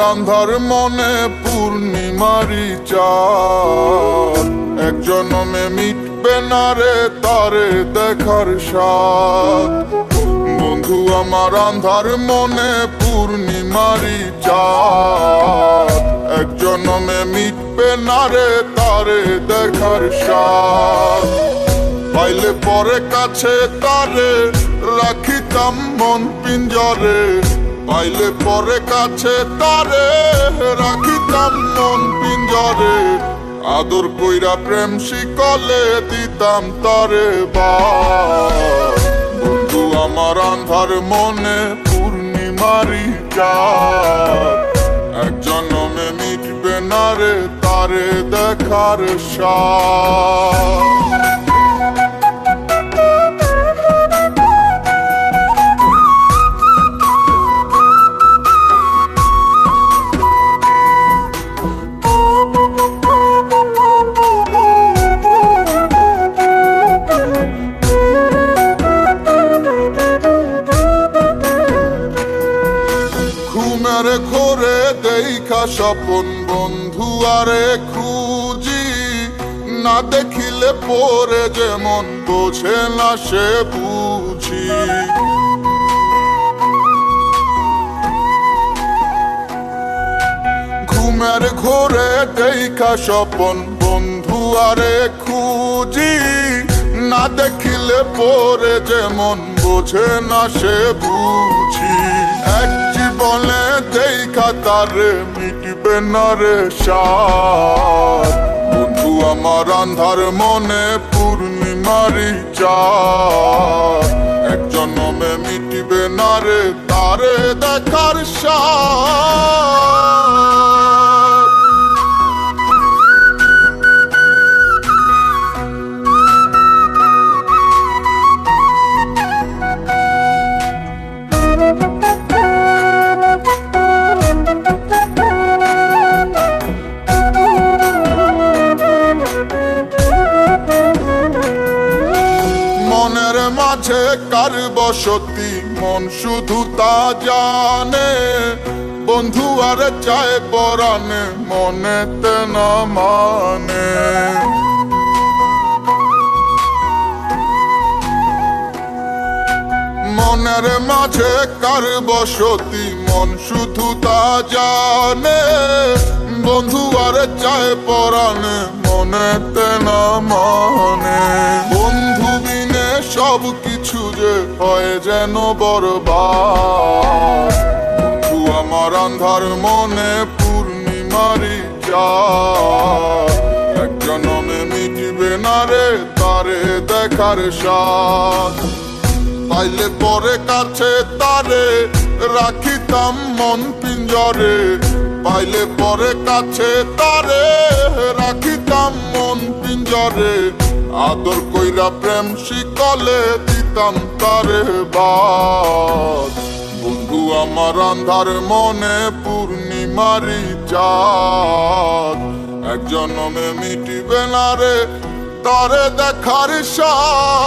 আন্ধার মনে পূর্ণিমারি চাঁদ। এক জনমে মিটবে না রে তারে দেখার স্বাদ। বন্ধু আমার আন্ধার মনে পূর্ণিমারি চাঁদ। এক জনমে মিটবে না রে তারে দেখার স্বাদ। পাইলে পরে কাছে তারে রাখিতাম মন পিঞ্জরে। পাইলে পরে কাছে তারে রাখিতাম মন পিঞ্জরে। আদর কইরা প্রেম শিকলে দিতাম তারে বা বন্ধু, আমার আন্ধার মনে পূর্ণিমারি চাঁদ এক মিটবে না রে, তারে দেখার সাথ। ঘোরে দেখা স্বপন বন্ধু আরে খুঁজি। না দেখিলে পরে যেমন বোঝে না সে বুঝি। ঘুমের ঘোরে দেখা স্বপন বন্ধু আরে খুঁজি। না দেখিলে পরে যেমন বোঝে না সে বুঝি। এক জীবনে দেখা তারে মিটবে না রে সাত বন্ধু, আমার আন্ধার মনে পূর্ণিমারি চা এক জন্মে মিটবে না রে কার বসতি? মন শুধু তা জানে। বন্ধু আর চায় পরানে মনেতে না মানে। মনের মাঝে কার বসতি? মন শুধু তা জানে। বন্ধু আর চায় পরানে মনেতে না মানে। হয় যেন বন্ধু, আমার আন্ধার মনে পূর্ণিমারি চাঁদ এক জনমে মিটবে না রে, তারে দেখার সাথ পাইলে পরে কাছে তারে রাখিতাম মন পিঞ্জরে। পাইলে পরে কাছে তারে রাখিতাম মন পিঞ্জরে। আদর কইরা প্রেম শিকলে দিতাম তারে বাদ বন্ধু, আমার আন্ধার মনে পূর্ণিমারি চাঁদ। এক জন্মে মিটিবে না রে, তারে দেখার সাথ